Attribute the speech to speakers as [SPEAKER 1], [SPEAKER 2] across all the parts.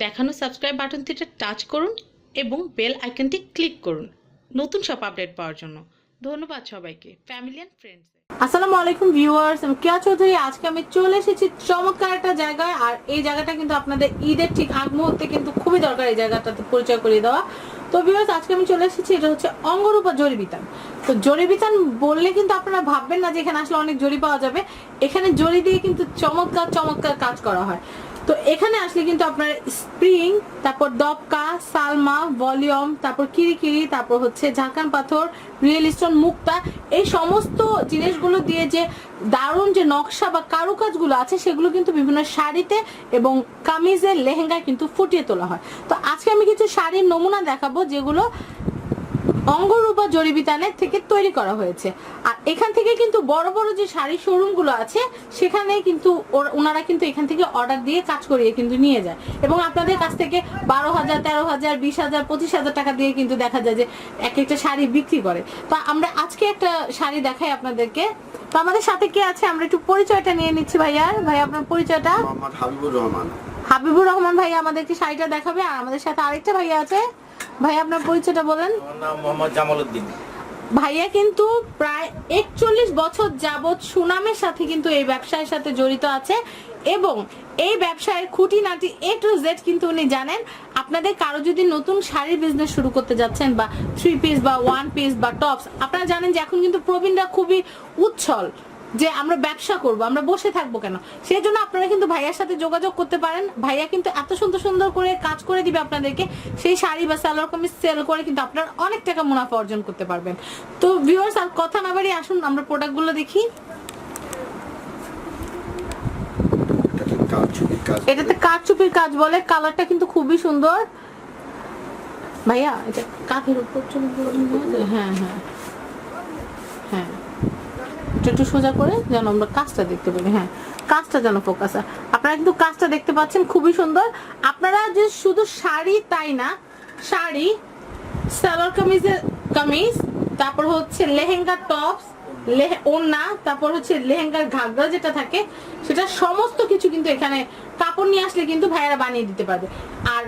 [SPEAKER 1] দেখানো subscribe বাটনটিতে touch করুন এবং বেল আইকনটি ক্লিক করুন। নতুন সব আপডেট পাওয়ার জন্য। ধন্যবাদ সবাইকে। ফ্যামিলি অ্যান্ড ফ্রেন্ডস
[SPEAKER 2] আসসালামু আলাইকুম ভিউয়ার্স আমি কিয়া চৌধুরী। আজকে আমি চলে এসেছি চমৎকার একটা জায়গায়। আর এই জায়গাটা কিন্তু আপনাদের ঈদের ঠিক আগ মুহূর্তে কিন্তু খুবই দরকার এই জায়গাটাতে পরিচয় করিয়ে দেওয়া। তো ভিউয়ার্স আজকে আমি চলে এসেছি। এটা হচ্ছে অঙ্গরূপা জরিবিতান তো জরিবিতান বললে কিন্তু আপনারা ভাববেন না যে এখানে আসলে অনেক জরি পাওয়া যাবে। এখানে জরি দিয়ে কিন্তু চমৎকার চমৎকার কাজ করা হয়। তো এখানে আসলে কিন্তু আপনার স্প্রিং তারপর দপকা সালমা ভলিউম তারপর কিরিকিরি, তারপর হচ্ছে ঝাঁকান পাথর রিয়েল স্টোন মুক্তা, এই সমস্ত জিনিসগুলো দিয়ে যে দারুণ যে নকশা বা কারুকাজগুলো আছে, সেগুলো কিন্তু বিভিন্ন শাড়িতে এবং কামিজের লেহেঙ্গায় কিন্তু ফুটিয়ে তোলা হয়। তো আজকে আমি কিছু শাড়ির নমুনা দেখাবো, যেগুলো অঙ্গরূপা জরিবিতানের থেকে তৈরি করা হয়েছে। আর এখান থেকে কিন্তু বড় বড় যে শাড়ি শোরুমগুলো আছে সেখানে কিন্তু ওনারা কিন্তু এখান থেকে অর্ডার দিয়ে কাজ করিয়ে কিন্তু নিয়ে যায়। এবং আপনাদের কাছ থেকে বারো হাজার তেরো হাজার বিশ হাজার পঁচিশ হাজার টাকা দিয়ে কিন্তু দেখা যায় যে এক একটা শাড়ি বিক্রি করে। তো আমরা আজকে একটা শাড়ি দেখাই আপনাদেরকে। তো আমাদের সাথে কে আছে? আমরা একটু পরিচয়টা নিয়ে নিচ্ছি ভাইয়ার ভাই আপনার পরিচয়টা?
[SPEAKER 3] হাবিবুর রহমান।
[SPEAKER 2] হাবিবুর রহমান ভাই আমাদেরকে শাড়িটা দেখাবে। আর আমাদের সাথে আরেকটা ভাইয়া আছে। ভাই আপনার পরিচয়টা বলেন।
[SPEAKER 4] আমার নাম মোহাম্মদ জামাল উদ্দিন।
[SPEAKER 2] ভাইয়া কিন্তু প্রায় একচল্লিশ বছর যাবৎ সুনামের সাথে কিন্তু এই ব্যবসায়ের সাথে জড়িত আছে এবং এই ব্যবসায়ের খুঁটিনাটি এ টু জেড কিন্তু উনি জানেন। আপনাদের কারও যদি নতুন শাড়ির বিজনেস শুরু করতে যাচ্ছেন বা থ্রি পিস বা ওয়ান পিস বা টপস আপনারা জানেন যে এখন কিন্তু প্রবীণরা খুবই উচ্ছল। যে আমরা ব্যবসা করব আমরা বসে থাকব কেন? সেই জন্য আপনারা কিন্তু ভাইয়ার সাথে যোগাযোগ করতে পারেন। ভাইয়া কিন্তু এত সুন্দর সুন্দর করে কাজ করে দিবে আপনাদেরকে। সেই শাড়ি বা সালোয়ার কামিজ সেল করে কিন্তু আপনারা অনেক টাকা মুনাফা অর্জন করতে পারবেন। তো ভিউয়ার্স আর কথা না বাড়িয়ে আসুন আমরা প্রোডাক্টগুলো দেখি।
[SPEAKER 3] এটাতে
[SPEAKER 2] কারচুপির কাজ বলে কালারটা কিন্তু খুবই সুন্দর। ভাইয়া এটা কাঠের উপর চলে হ্যাঁ হ্যাঁ। হ্যাঁ। এটা একটু সোজা করে যেন আমরা কাজটা দেখতে পারি হ্যাঁ কাজটা যেন ফোকাস হয়। আপনারা কিন্তু কাজটা দেখতে পাচ্ছেন, খুবই সুন্দর। আপনারা যে শুধু শাড়ি তাই না, শাড়ি, সালোয়ার কামিজের কামিজ, তারপর হচ্ছে লেহেঙ্গা টপস ওড়না, তারপর হচ্ছে লেহেঙ্গার ঘাগরা যেটা থাকে, সেটা সমস্ত কিছু কিন্তু এখানে কাপড় নিয়ে আসলে কিন্তু ভাইয়েরা বানিয়ে দিতে পারবে। আর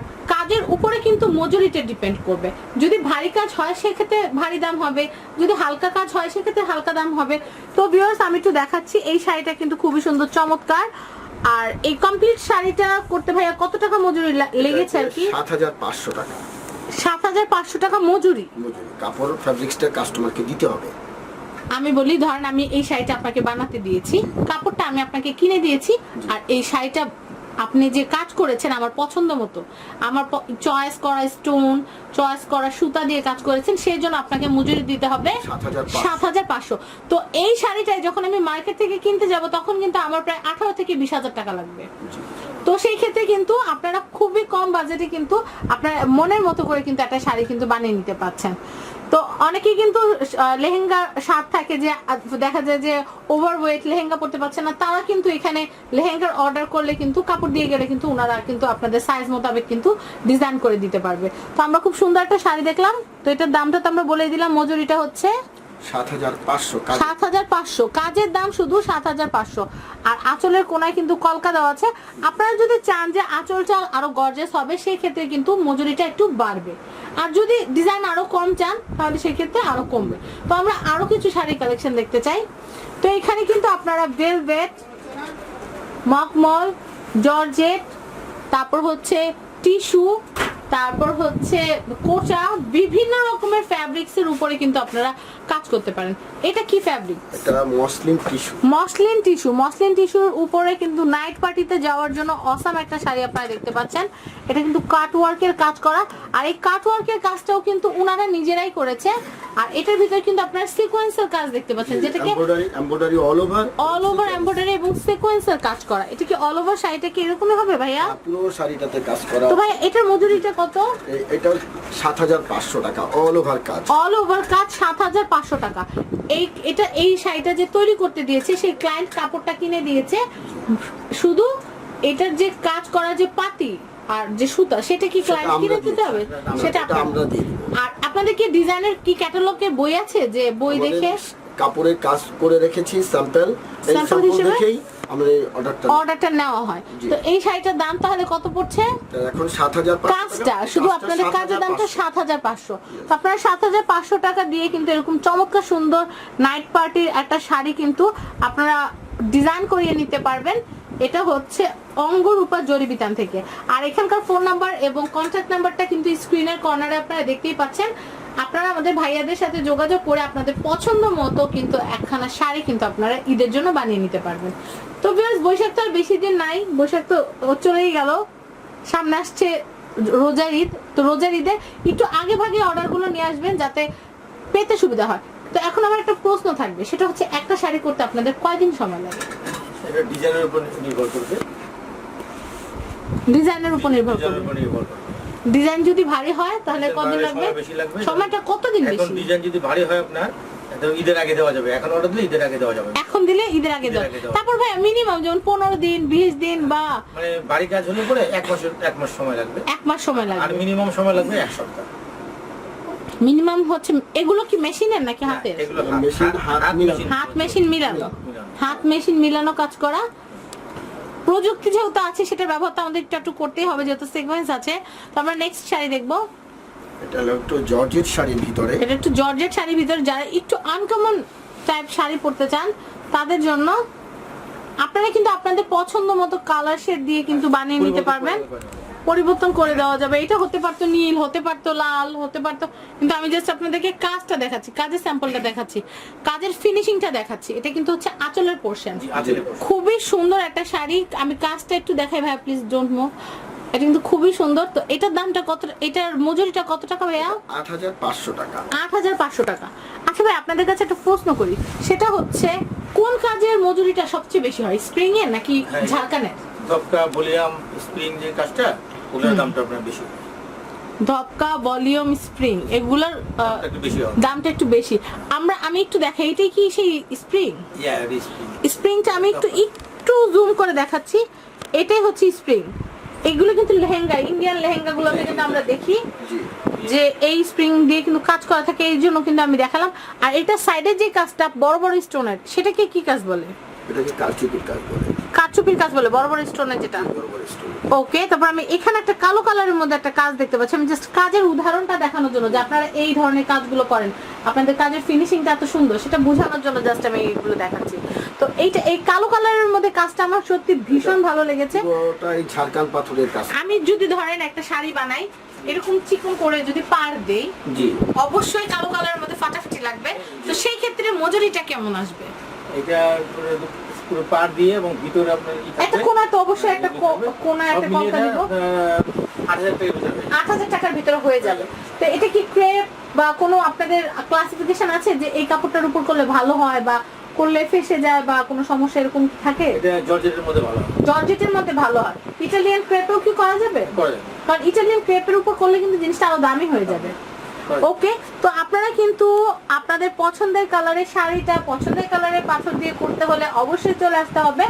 [SPEAKER 2] কাজের উপরে কিন্তু মজুরিতে ডিপেন্ড করবে। যদি ভারী কাজ হয় সেক্ষেত্রে ভারী দাম হবে। যদি হালকা কাজ হয় সেক্ষেত্রে হালকা দাম হবে। তো ভিউয়ার্স আমি একটু দেখাচ্ছি। এই শাড়িটা কিন্তু খুবই সুন্দর চমৎকার। আর এই কমপ্লিট শাড়িটা করতে ভাইয়া কত টাকা মজুরি লেগেছে আর কি?
[SPEAKER 3] সাত হাজার পাঁচশো টাকা।
[SPEAKER 2] সাত হাজার পাঁচশো টাকা মজুরি?
[SPEAKER 3] মজুরি। কাপড় ফ্যাব্রিক্সটা কাস্টমারকে দিতে হবে।
[SPEAKER 2] আমি বলি ধরেন আমি এই শাড়িটা আপনাকে বানাতে দিয়েছি। কাপড়টা আমি আপনাকে কিনে দিয়েছি। আর এই শাড়িটা আপনি যে কাজ করেছেন আমার পছন্দ মতো আমার চয়েস করা স্টোন চয়েস করা সুতা দিয়ে কাজ করেছেন সেই জন্য আপনাকে মজুরি দিতে হবে সাত হাজার পাঁচশো। তো এই শাড়িটাই যখন আমি মার্কেট থেকে কিনতে যাব তখন কিন্তু আমার প্রায় আঠারো থেকে বিশ হাজার টাকা লাগবে। তো সেই ক্ষেত্রে কিন্তু আপনারা খুবই কম বাজেটে কিন্তু আপনার মনের মতো করে কিন্তু একটা শাড়ি কিন্তু বানিয়ে নিতে পারছেন। তো অনেকে কিন্তু লেহেঙ্গা স্বাদ থাকে যে দেখা যায় যে ওভার ওয়েট লেহেঙ্গা পড়তে পারছে না, তারা কিন্তু এখানে লেহেঙ্গার অর্ডার করলে কিন্তু কাপড় দিয়ে গেলে কিন্তু ওনারা কিন্তু আপনাদের সাইজ মোতাবেক কিন্তু ডিজাইন করে দিতে পারবে। তো আমরা খুব সুন্দর একটা শাড়ি দেখলাম, তো এটার দামটা তো আমরা বলে দিলাম, মজুরিটা হচ্ছে
[SPEAKER 3] পাঁচশো
[SPEAKER 2] কাজের দাম শুধু সাত হাজার পাঁচশো। আর আঁচলের কোনায় কিন্তু কলকা দেওয়া আছে। আপনারা যদি চান যে আঁচলটা আরও গর্জেস হবে সেই ক্ষেত্রে কিন্তু মজুরিটা একটু বাড়বে। আর যদি ডিজাইন আরও কম চান, তাহলে সেই ক্ষেত্রে আরও কমবে। তো আমরা আরও কিছু শাড়ি কালেকশন দেখতে চাই। তো এখানে কিন্তু আপনারা ভেলভেট মকমল জর্জেট তারপর হচ্ছে টিস্যু তারপর হচ্ছে কোচা বিভিন্ন রকমের ফ্যাব্রিক্স এর উপরে কিন্তু আপনারা কাজ করতে পারেন। এটা কি ফ্যাব্রিক
[SPEAKER 3] এটা muslin tissue
[SPEAKER 2] muslin tissue muslin টিস্যুর উপরে কিন্তু নাইট পার্টিতে যাওয়ার জন্য অসাম একটা শাড়ি আপনারা দেখতে পাচ্ছেন। এটা কিন্তু কাট ওয়ার্কের কাজ করা। আর এই কাট ওয়ার্কের কাজটাও কিন্তু উনারা নিজেরাই করেছে। আর এটার ভিতরে কিন্তু আপনারা সিকোয়েন্সের কাজ দেখতে পাচ্ছেন যেটাকে
[SPEAKER 3] embroidery all over
[SPEAKER 2] all over embroidery এবং সিকোয়েন্সের কাজ করা। এটা কি অল ওভার শাড়িটা কি এরকমই হবে ভাইয়া?
[SPEAKER 3] পুরো শাড়িটাতে কাজ করা।
[SPEAKER 2] তো ভাই এটার মজুরিটা কত?
[SPEAKER 3] এটা সাত হাজার পাঁচশো টাকা অল ওভার কাজ।
[SPEAKER 2] অল ওভার কাজ সাত হাজার পাঁচশো টাকা। এই এটা এই শাড়িটা যে তৈরি করতে দিয়েছে সেই ক্লায়েন্ট কাপড়টা কিনে দিয়েছে। শুধু এটার যে কাজ করা যে পাতি আর যে সুতা সেটা কি ক্লায়েন্ট কিনে দিতে হবে? সেটা
[SPEAKER 3] আমরা।
[SPEAKER 2] আর আপনাদের কি ডিজাইনের কি ক্যাটালগে বই আছে যে বই দেখে
[SPEAKER 3] কাপড়ের কাজ করে রেখেছি স্যাম্পল এই স্যাম্পল দেখেই আমরা অর্ডারটা
[SPEAKER 2] অর্ডারটা নেওয়া হয়। তো এই শাড়িটার দাম তাহলে কত পড়ছে?
[SPEAKER 3] এখন সাত হাজার
[SPEAKER 2] কাজটা শুধু আপনাদের কাজের দামটা সাত হাজার পাঁচশো। তো আপনারা সাত হাজার পাঁচশো টাকা দিয়ে কিন্তু এরকম চমৎকার সুন্দর নাইট পার্টির একটা শাড়ি কিন্তু আপনারা ডিজাইন করিয়ে নিতে পারবেন। এটা হচ্ছে অঙ্গরূপা জরিবিতান থেকে। আর এখানকার ফোন নাম্বার এবং কন্ট্যাক্ট নাম্বারটা কিন্তু স্ক্রিনের কর্নারে আপনারা দেখতেই পাচ্ছেন। আপনারা আমাদের ভাইয়াদের সাথে যোগাযোগ করে আপনাদের পছন্দ মতো কিন্তু একখানা শাড়ি কিন্তু আপনারা ঈদের জন্য বানিয়ে নিতে পারবেন। তো বিকজ বৈশাখ তো আর বেশি দিন নাই বৈশাখ তো চলেই গেল। সামনে আসছে রোজার ঈদ তো রোজার ঈদে একটু আগে ভাগে অর্ডারগুলো নিয়ে আসবেন যাতে পেতে সুবিধা হয়। তো এখন আমার একটা প্রশ্ন থাকবে সেটা হচ্ছে একটা শাড়ি করতে আপনাদের কয়দিন সময় লাগে?
[SPEAKER 4] এটা ডিজাইনের উপর নির্ভর করবে।
[SPEAKER 2] ডিজাইনের উপর নির্ভর করবে। ডিজাইন যদি ভারী হয় তাহলে
[SPEAKER 4] বাড়লে
[SPEAKER 2] লাগবে?
[SPEAKER 4] লাগবে।
[SPEAKER 2] সময়টা কতদিন
[SPEAKER 4] এখন
[SPEAKER 2] বেশি?
[SPEAKER 4] ডিজাইন যদি ভারী হয় আপনার ঈদের আগে দেওয়া যাবে। এখন অর্ডার দিলে ঈদের আগে দেওয়া যাবে।
[SPEAKER 2] এখন দিলে ঈদের আগে
[SPEAKER 4] ঈদের
[SPEAKER 2] দাও
[SPEAKER 4] আগে দেওয়া।
[SPEAKER 2] তারপর ভাই মিনিমাম যেমন পনেরো দিন বিশ দিন বা
[SPEAKER 4] মানে বাড়ি কাজ হলে পরে এক মাস এক মাস সময় লাগবে।
[SPEAKER 2] এক মাস সময়
[SPEAKER 4] আর মিনিমাম সময় লাগবে এক সপ্তাহ।
[SPEAKER 2] মিনিমাম হচ্ছে এগুলো কি মেশিনের নাকি হাতের?
[SPEAKER 4] হাত-
[SPEAKER 3] মেশিন, হাত মিলানো।
[SPEAKER 2] হাত মেশিন মিলানো কাজ করা প্রযুক্তি যেহেতু আছে সেটা ব্যবহার তো আমাদের একটু একটু করতেই হবে যেহেতু সিকোয়েন্স আছে। তো আমরা নেক্সট শাড়ি দেখব।
[SPEAKER 3] এটা হলো একটু জর্জেট শাড়ির ভিতরে।
[SPEAKER 2] এটা একটু জর্জেট শাড়ির ভিতরে যারা একটু আনকমন টাইপ শাড়ি পরতে চান তাদের জন্য আপনারা কিন্তু আপনাদের পছন্দ মতো কালার শেড দিয়ে কিন্তু বানিয়ে নিতে পারবেন। পরিবর্তন করে দেওয়া যাবে। এটা হতে পারতো নীল হতে পারতো লাল হতে পারতো কিন্তু আমি জাস্ট আপনাদেরকে কাজটা দেখাচ্ছি কাজের স্যাম্পলটা দেখাচ্ছি। কাজের ফিনিশিংটা দেখাচ্ছি। এটা কিন্তু হচ্ছে আঁচলের পোর্শন। খুবই সুন্দর একটা শাড়ি। আমি কাজটা একটু দেখাই ভাই প্লিজ ডোন্ট মুভ এটা কিন্তু খুবই সুন্দর। তো এটার দামটা কত এটার মজুরিটা কত টাকা ভাইয়া?
[SPEAKER 3] আট হাজার পাঁচশো টাকা।
[SPEAKER 2] আট হাজার পাঁচশো টাকা। আচ্ছা ভাই আপনাদের কাছে একটা প্রশ্ন করি। সেটা হচ্ছে কোন কাজের মজুরিটা সবচেয়ে বেশি হয়? স্প্রিং এর নাকি
[SPEAKER 4] হ্যাঁ।
[SPEAKER 2] ঝাড়খানের
[SPEAKER 4] দপকা ভলিউম স্প্রিং যে কাজটা ওগুলোর দামটা আপনার বেশি।
[SPEAKER 2] ধপকা ভলিউম স্প্রিং এগুলোর
[SPEAKER 4] দামটা একটু বেশি হবে।
[SPEAKER 2] দামটা একটু বেশি। আমরা আমি একটু দেখাই এটাই কি সেই স্প্রিং? স্প্রিংটা আমি একটু একটু জুম করে দেখাচ্ছি। এটাই হচ্ছে স্প্রিং। এগুলো কিন্তু লেহেঙ্গা ইন্ডিয়ান লেহেঙ্গা গুলোতে কিন্তু আমরা দেখি যে এই স্প্রিং দিয়ে কিন্তু কাজ করা থাকে এই জন্য কিন্তু আমি দেখালাম। আর এটা সাইডের যে কাজটা বড় বড় স্টোনের সেটাকে কি কাজ বলে?
[SPEAKER 3] এটাকে কারচুপির কাজ বলে।
[SPEAKER 2] কারচুপির কাজ বলে বড় বড় স্টোনের যেটা। ওকে তারপর আমি এখানে একটা কালো কালারের মধ্যে একটা কাজ দেখতে পাচ্ছি। আমি জাস্ট কাজের উদাহরণটা দেখানোর জন্য যে আপনারা এই ধরনের কাজগুলো করেন। আপনাদের কাজের ফিনিশিংটা এত সুন্দর সেটা বোঝানোর জন্য জাস্ট আমি এইগুলো দেখাচ্ছি। তো এইটা এই কালো কালারের মধ্যে কাজটা আমার সত্যি ভীষণ ভালো লেগেছে।
[SPEAKER 3] ঝাড়খান পাথরের কাজ।
[SPEAKER 2] আমি যদি ধরেন একটা শাড়ি বানাই এরকম চিকন করে যদি পার দেই
[SPEAKER 4] জি।
[SPEAKER 2] অবশ্যই কালো কালারের মধ্যে ফাটাফাটি লাগবে। তো সেই ক্ষেত্রে মজুরিটা কেমন আসবে?
[SPEAKER 4] এটা পুরো দিয়ে এবং ভিতরে আপনার
[SPEAKER 2] একটা কোনা তো অবশ্যই একটা কোনা একটা দিব টাকার ভিতরে হয়ে যাবে। তো এটা কি ক্রেপ বা কোনো আপনাদের ক্লাসিফিকেশন আছে যে এই কাপড়টার উপর করলে ভালো হয় বা করলে ফেসে যায় বা কোনো সমস্যা এরকম থাকে?
[SPEAKER 4] এটা জর্জেটের মধ্যে ভালো
[SPEAKER 2] জর্জেটের মধ্যে ভালো হয়। ইটালিয়ান ক্রেপেও কি করা যাবে?
[SPEAKER 4] করা যাবে।
[SPEAKER 2] কারণ ইটালিয়ান ক্রেপের উপর করলে কিন্তু জিনিসটা আরও দামি হয়ে যাবে। ওকে তো আপনারা কিন্তু আপনাদের পছন্দের কালারের শাড়িটা, পছন্দের কালারের পাথর দিয়ে করতে হলে অবশ্যই চলে আসতে হবে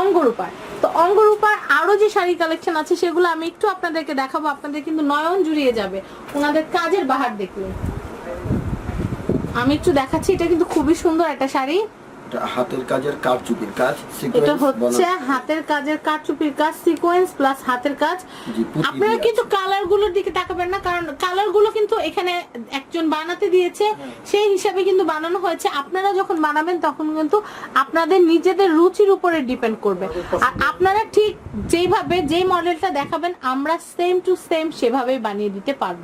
[SPEAKER 2] অঙ্গরূপার। তো অঙ্গরূপার আরও যে শাড়ি কালেকশন আছে, সেগুলো আমি একটু আপনাদেরকে দেখাবো। আপনাদের কিন্তু নয়ন জুড়িয়ে যাবে। ওনাদের কাজের বাহার দেখলে আমি একটু দেখাচ্ছি, এটা কিন্তু খুবই সুন্দর একটা শাড়ি।
[SPEAKER 3] হাতের কাজের কারচুপির কাজ
[SPEAKER 2] এটা হচ্ছে হাতের কাজের কারচুপির কাজ সিকোয়েন্স প্লাস হাতের কাজ। আপনারা কিন্তু। কালারগুলোর দিকে তাকাবেন না কারণ কালারগুলো কিন্তু এখানে একজন বানাতে দিয়েছে সেই হিসাবে কিন্তু বানানো হয়েছে। আপনারা যখন বানাবেন তখন কিন্তু আপনাদের নিজেদের রুচির উপরে ডিপেন্ড করবে। আর আপনারা ঠিক যেইভাবে যেই মডেলটা দেখাবেন আমরা সেম টু সেম সেভাবেই বানিয়ে দিতে পারব।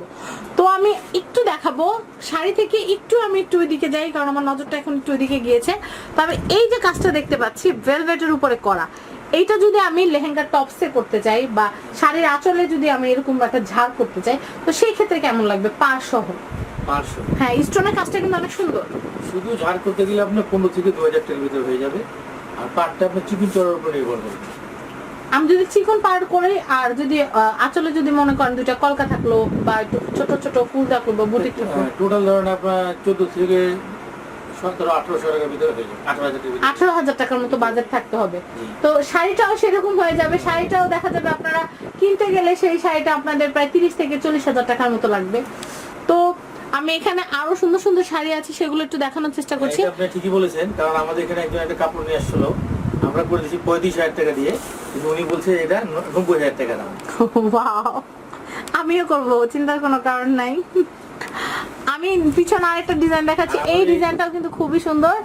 [SPEAKER 2] তো আমি একটু দেখাবো শাড়ি থেকে একটু আমি একটু ওইদিকে যাই কারণ আমার নজরটা এখন একটু ওইদিকে গিয়েছে। তবে এই যে কাজটা দেখতে পাচ্ছি ভেলভেটের উপরে করা। এইটা যদি আমি লেহেঙ্গা টপসে করতে চাই বা শাড়ির আঁচলে যদি আমি এরকম একটা ঝাড় করতে চাই তো সেই ক্ষেত্রে কেমন লাগবে? পাঁচ সহ হ্যাঁ স্টোনের কাজটা কিন্তু অনেক সুন্দর।
[SPEAKER 4] শুধু ঝাড় করতে গেলে আপনার পনেরো থেকে দু হাজার টাকার ভিতরে হয়ে যাবে। আর পাটটা আপনার চিকেন চড়ার উপর নির্ভর করবে
[SPEAKER 2] আমি যদি চিকন পার করি আর যদি আঁচলে যদি মনে করেন দুইটা কলকা থাকল বা একটু ছোট ছোট ফুল থাকল বা বুটিক থাকল
[SPEAKER 4] টোটাল ধরেন আপনার চোদ্দ থেকে আঠারো হাজার টাকার
[SPEAKER 2] মতো বাজেট থাকতে হবে। তো শাড়িটাও সেরকম হয়ে যাবে শাড়িটাও দেখা যাবে আপনারা কিনতে গেলে সেই শাড়িটা আপনাদের প্রায় তিরিশ থেকে চল্লিশ হাজার টাকার মতো লাগবে। তো আমি এখানে আরও সুন্দর সুন্দর শাড়ি আছে সেগুলো একটু দেখানোর চেষ্টা করছি।
[SPEAKER 4] আপনি ঠিকই বলেছেন কারণ আমাদের এখানে একজন একটা কাপড় নিয়ে আসছিল আমরা করে দিচ্ছি পঁয়ত্রিশ হাজার টাকা দিয়ে কিন্তু উনি বলছে এটা নব্বই হাজার টাকা দাম!
[SPEAKER 2] আমিও করব চিন্তার কোনো কারণ নাই। আমি পিছনে আরেকটা ডিজাইন দেখাচ্ছি। এই ডিজাইনটাও কিন্তু খুবই সুন্দর।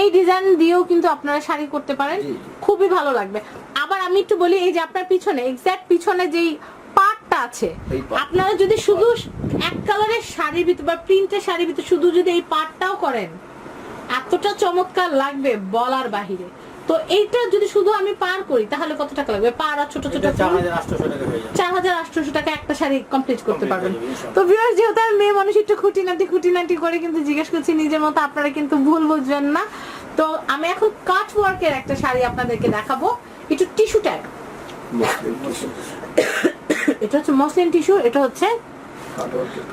[SPEAKER 2] এই ডিজাইন দিয়েও কিন্তু আপনারা শাড়ি করতে পারেন। খুবই ভালো লাগবে। আবার আমি একটু বলি এই যে আপনার পিছনে এক্সাক্ট পিছনে যেই পার্টটা আছে আপনারা যদি শুধু এক কালারের শাড়ির ভিতর বা প্রিন্টের শাড়ির ভিতর শুধু যদি এই পার্টটাও করেন এতটা চমৎকার লাগবে বলার বাহিরে। তো এইটা যদি শুধু আমি পার করি তাহলে কত টাকা লাগবে? পার আর ছোট ছোট
[SPEAKER 4] চার হাজার আটশোশো টাকা
[SPEAKER 2] একটা শাড়ি কমপ্লিট করতে পারবেন। তো ভিউয়ার্স যেহেতু আমি মেয়ে মানুষ একটু খুঁটিনাটি খুঁটিনাটি করে কিন্তু জিজ্ঞেস করছি নিজের মতো আপনারা কিন্তু ভুল বুঝবেন না। তো আমি এখন কাট ওয়ার্কের একটা শাড়ি আপনাদেরকে দেখাবো। একটু টিস্যু টাইপ এটা হচ্ছে মসলিন টিস্যু এটা হচ্ছে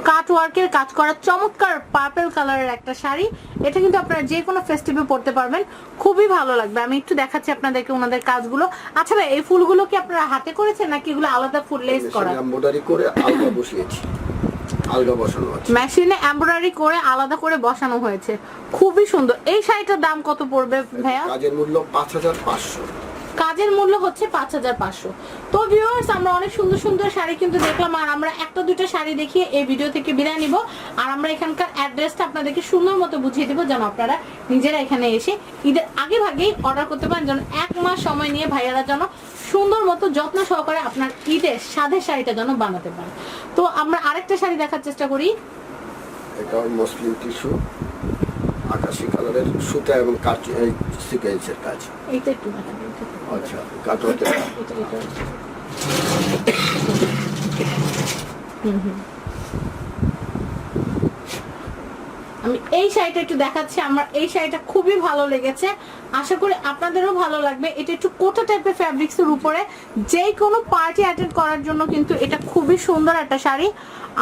[SPEAKER 2] কাট ওয়ার্কের কাজ করা চমৎকার পার্পল কালারের একটা শাড়ি। এটা কিন্তু আপনারা যে কোনো ফেস্টিভে পারবেন। খুবই ভালো লাগবে। আমি একটু দেখাচ্ছি আপনাদেরকে ওনাদের কাজগুলো। আচ্ছা ভাই এই ফুলগুলো কি আপনারা হাতে করেছেন নাকি এগুলো আলাদা ফুল লেস করা?
[SPEAKER 3] এম্বয়ডারি করে আলগা বসিয়েছি। আলগা বসানো আছে।
[SPEAKER 2] মেশিনে এমব্রয়ডারি করে আলাদা করে বসানো হয়েছে। খুবই সুন্দর। এই শাড়িটার দাম কত পড়বে ভাইয়া?
[SPEAKER 3] কাজের মূল্য পাঁচ হাজার পাঁচশো।
[SPEAKER 2] কাজের মূল্য হচ্ছে পাঁচ হাজার পাঁচশো। তো ভিউয়ার্স আমরা অনেক সুন্দর সুন্দর শাড়ি কিন্তু দেখলাম আর আমরা একটা দুটো শাড়ি দেখিয়ে এই ভিডিও থেকে বিদায় নিব। আর আমরা এখানকার অ্যাড্রেসটা আপনাদেরকে সুন্দর মতো বুঝিয়ে দেবো যেন আপনারা নিজেরা এখানে এসে ঈদের আগে ভাগেই অর্ডার করতে পারেন যেন এক মাস সময় নিয়ে ভাইয়ারা যেন সুন্দর মতো যত্ন সহকারে আপনার ঈদের সাধের শাড়িটা যেন বানাতে পারে তো আমরা আরেকটা শাড়ি দেখার চেষ্টা করি।
[SPEAKER 3] এটা মুসলিম টিস্যু আকাশি কালারের সুতা এবং কাজ সিকোয়েন্সের কাজ।
[SPEAKER 2] এইটা একটু।
[SPEAKER 3] আচ্ছা
[SPEAKER 2] আমি এই শাড়িটা একটু দেখাচ্ছি আমার এই শাড়িটা খুবই ভালো লেগেছে। আশা করি আপনাদেরও ভালো লাগবে। এটা একটু কোটা টাইপের ফ্যাব্রিক্স এর উপরে। যে কোনো পার্টি অ্যাটেন্ড করার জন্য কিন্তু এটা খুবই সুন্দর একটা শাড়ি।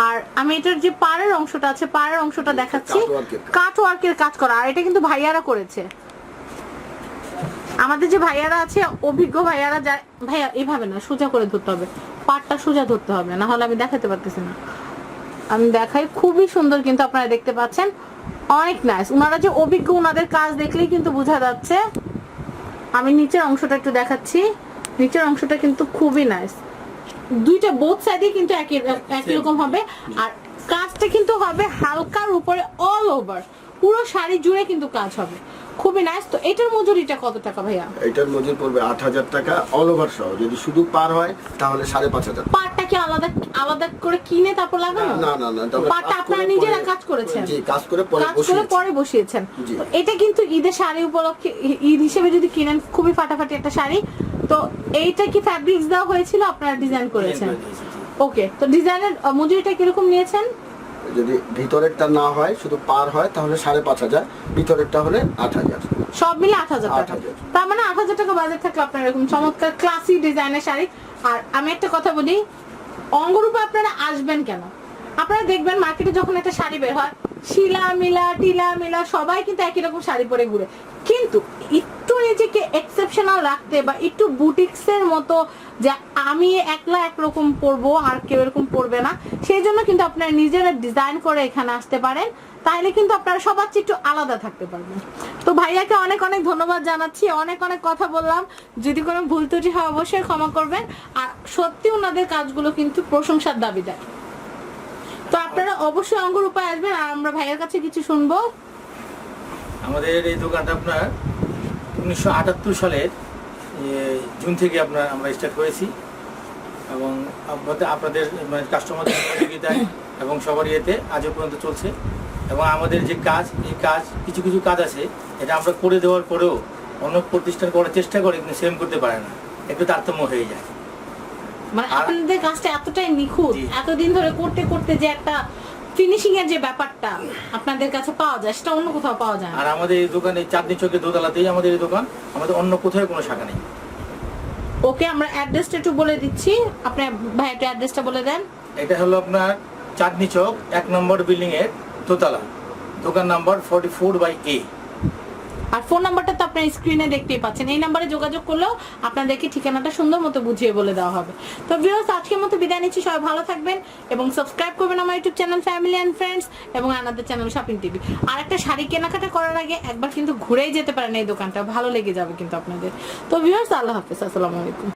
[SPEAKER 2] আর আমি এটার যে পাড়ের অংশটা আছে পাড়ের অংশটা দেখাচ্ছি। কাট ওয়ার্কের কাজ করা। আর এটা কিন্তু ভাইয়ারা করেছে। আমাদের যে ভাইয়ারা আছে অভিজ্ঞ ভাইয়ারা যা ভাইয়া এইভাবে না সোজা করে ধরতে হবে। পাটটা সোজা ধরতে হবে না হলে আমি দেখাতে পারতেছি না। আমি দেখাই খুবই সুন্দর কিন্তু আপনারা দেখতে পাচ্ছেন। অনেক নাইস ওনারা যে অভিজ্ঞ ওনাদের কাজ দেখলেই কিন্তু বোঝা যাচ্ছে। আমি নিচের অংশটা একটু দেখাচ্ছি। নিচের অংশটা কিন্তু খুবই নাইস দুইটা বোথ সাইডে কিন্তু একই একই রকম হবে। আর কাজটা কিন্তু হবে হালকার উপরে অল ওভার পুরো শাড়ি জুড়ে কিন্তু কাজ হবে। খুবই নাইস তো এটার মজুরিটা কত টাকা ভাইয়া?
[SPEAKER 3] এটার মজুর পড়বে আট হাজার টাকা অল ওভার সহ। যদি শুধু পার হয় তাহলে সাড়ে পাঁচ হাজার।
[SPEAKER 2] পাটটা কি আলাদা আলাদা করে কিনে তারপর লাগানো?
[SPEAKER 3] না না না
[SPEAKER 2] পাটটা আপনারা নিজেরা কাজ করেছেন?
[SPEAKER 3] জি কাজ করে পরে
[SPEAKER 2] কাজ করে পরে বসিয়েছেন। এটা কিন্তু ঈদের শাড়ি উপলক্ষে ঈদ হিসেবে যদি কিনেন খুবই ফাটাফাটি একটা শাড়ি। তো এইটা কি ফ্যাব্রিক্স দেওয়া হয়েছিল? আপনারা ডিজাইন করেছেন। ওকে তো ডিজাইনের মজুরিটা কীরকম নিয়েছেন?
[SPEAKER 3] যদি ভিতরেরটা না হয় শুধু পার হয় তাহলে সাড়ে পাঁচ হাজার ভিতরেরটা হলে আট হাজার।
[SPEAKER 2] সব মিলে আট হাজার টাকা।
[SPEAKER 3] 8,000
[SPEAKER 2] তার মানে আট হাজার টাকা বাজেট থাকলে আপনার এরকম চমৎকার ক্লাসি ডিজাইনের শাড়ি। আর আমি একটা কথা বলি অঙ্গরূপে আপনারা আসবেন কেন? আপনারা দেখবেন মার্কেটে যখন একটা শাড়ি বের হয় শিলা মিলা, টিলা মিলা, সবাই কিন্তু একই রকম শাড়ি পরে ঘুরে। কিন্তু একটু নিজেকে এক্সেপশনাল রাখতে বা একটু বুটিক্সের মতো যে আমি একলা একরকম পরবো, আর কেউ এরকম পরবে না, সেই জন্য কিন্তু আপনারা নিজেরা ডিজাইন করে এখানে আসতে পারেন। তাহলে কিন্তু আপনারা সবার চেয়ে একটু আলাদা থাকতে পারবেন। তো ভাইয়াকে অনেক অনেক ধন্যবাদ জানাচ্ছি, অনেক অনেক কথা বললাম। যদি কোনো ভুল ত্রুটি হয় অবশ্যই ক্ষমা করবেন। আর সত্যি ওনাদের কাজগুলো কিন্তু প্রশংসার দাবিদার। তো আপনারা অবশ্যই অঙ্গরূপায় আসবেন, আর আমরা ভাইয়ের কাছে কিছু শুনব।
[SPEAKER 4] আমাদের এই দোকানটা আপনার উনিশশো আটাত্তর সালের জুন থেকে আপনার আমরা স্টার্ট করেছি। এবং আপনাদের- আপনাদের মানে কাস্টমারদের সহযোগিতায় এবং সবার ইয়েতে আজও পর্যন্ত চলছে। এবং আমাদের যে কাজ, এই কাজ, কিছু কিছু কাজ আছে, এটা আমরা করে দেওয়ার পরেও অন্য প্রতিষ্ঠান করার চেষ্টা করে কিন্তু সেম করতে পারে না। একটু তারতম্য হয়ে যায়।
[SPEAKER 2] মানে আপনাদের কাজটা এতটাই নিখুঁত এতদিন ধরে করতে করতে যে একটা ফিনিশিং এর যে ব্যাপারটা আপনাদের কাছে পাওয়া যায় সেটা অন্য কোথাও পাওয়া যায় না।
[SPEAKER 4] আর আমাদের এই দোকানে চাঁদনি চকের দোতলাতেই আমাদের এই দোকান আমাদের অন্য কোথাও কোনো শাখা নেই।
[SPEAKER 2] ওকে আমরা অ্যাড্রেসটা একটু বলে দিচ্ছি। আপনি ভাই একটু অ্যাড্রেসটা বলে দেন।
[SPEAKER 4] এটা হলো আপনার চাঁদনি চক এক নম্বর বিল্ডিং এর দোতলা দোকান number forty four by A
[SPEAKER 2] R phone নাম্বারটা তো আপনার স্ক্রিনে দেখতেই পাচ্ছেন। এই নাম্বারে যোগাযোগ করলেও আপনাদেরকে ঠিকানাটা সুন্দর মতো বুঝিয়ে বলে দেওয়া হবে। তো ভিউয়ার্স আজকের মতো বিদায় নিচ্ছি। সবাই ভালো থাকবেন এবং সাবস্ক্রাইব করবেন আমার YouTube channel family and friends এবং আনাদের চ্যানেল শপিং টিভি আর একটা শাড়ি কেনাকাটা করার আগে একবার কিন্তু ঘুরেই যেতে পারেন এই দোকানটা। ভালো লেগে যাবে কিন্তু আপনাদের। তো ভিউয়ার্স আল্লাহ হাফেজ। আসসালামু আলাইকুম।